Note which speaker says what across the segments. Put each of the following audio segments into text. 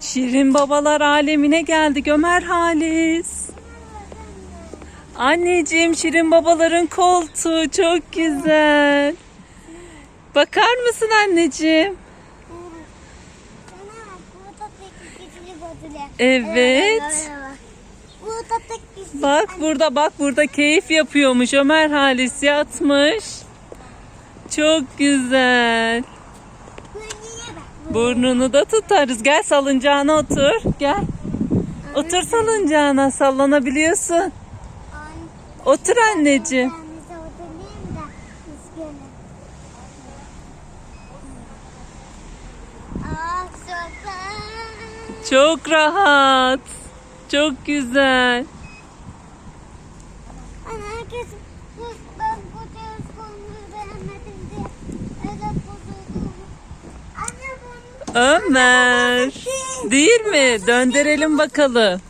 Speaker 1: Şirin babalar alemine geldik Ömer Halis. Anneciğim Şirin babaların koltuğu çok güzel. Bakar mısın anneciğim? Evet. Bak burada bak burada keyif yapıyormuş Ömer Halis yatmış. Çok güzel. Burnunu da tutarız. Gel salıncağına otur. Gel. Otur salıncağına sallanabiliyorsun. Otur anneciğim. Çok rahat. Çok güzel.
Speaker 2: Herkes öyle bozuldu. Anne bunu
Speaker 1: Ömer. Değil mi? Döndürelim bakalım.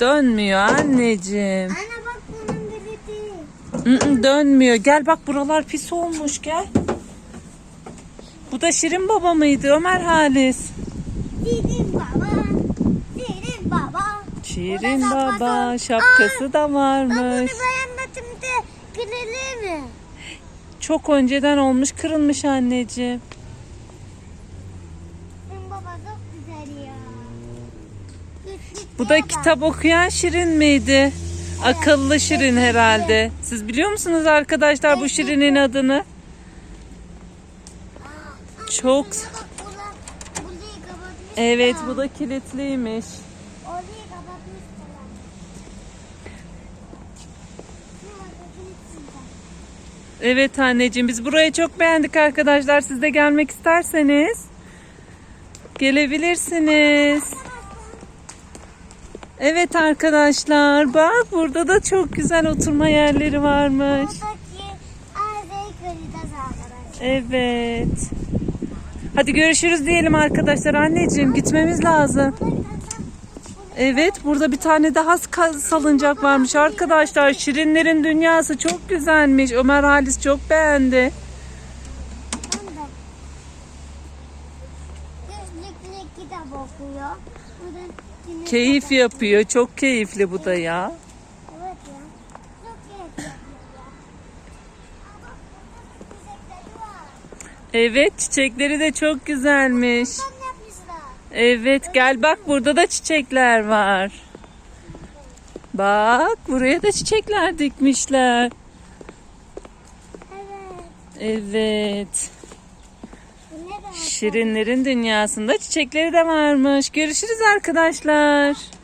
Speaker 1: Dönmüyor anneciğim.
Speaker 2: Anne bak bunun biri değil.
Speaker 1: Dönmüyor. Gel bak buralar pis olmuş gel. Bu da Şirin baba mıydı Ömer Halis?
Speaker 2: Şirin baba. Şirin baba.
Speaker 1: Şirin
Speaker 2: da
Speaker 1: baba
Speaker 2: şapkası.
Speaker 1: şapkası da
Speaker 2: Ben bunu
Speaker 1: varmış.
Speaker 2: beğenmedim de gülelim mi?
Speaker 1: Çok önceden olmuş kırılmış anneciğim.
Speaker 2: Şirin baba çok güzel ya. Güçlük
Speaker 1: Bu da kitap okuyan Şirin miydi? Akıllı Şirin herhalde. Siz biliyor musunuz arkadaşlar bu Şirin'in adını? Çok. Evet bu da kilitliymiş. Evet anneciğim biz burayı çok beğendik arkadaşlar. Siz de gelmek isterseniz gelebilirsiniz. Evet arkadaşlar bak burada da çok güzel oturma yerleri varmış. Evet. Hadi görüşürüz diyelim arkadaşlar. Anneciğim gitmemiz lazım. Evet burada bir tane daha salıncak varmış arkadaşlar. Şirinlerin dünyası çok güzelmiş. Ömer Halis çok beğendi.
Speaker 2: Ben de. Güçlükle kitap okuyor. Yine-
Speaker 1: Keyif yapıyor. Çok keyifli bu da ya.
Speaker 2: Evet ya. Çok.
Speaker 1: Evet çiçekleri de çok güzelmiş. Evet gel bak burada da çiçekler var. Bak buraya da çiçekler dikmişler.
Speaker 2: Evet.
Speaker 1: Evet. Şirinlerin dünyasında çiçekleri de varmış. Görüşürüz arkadaşlar.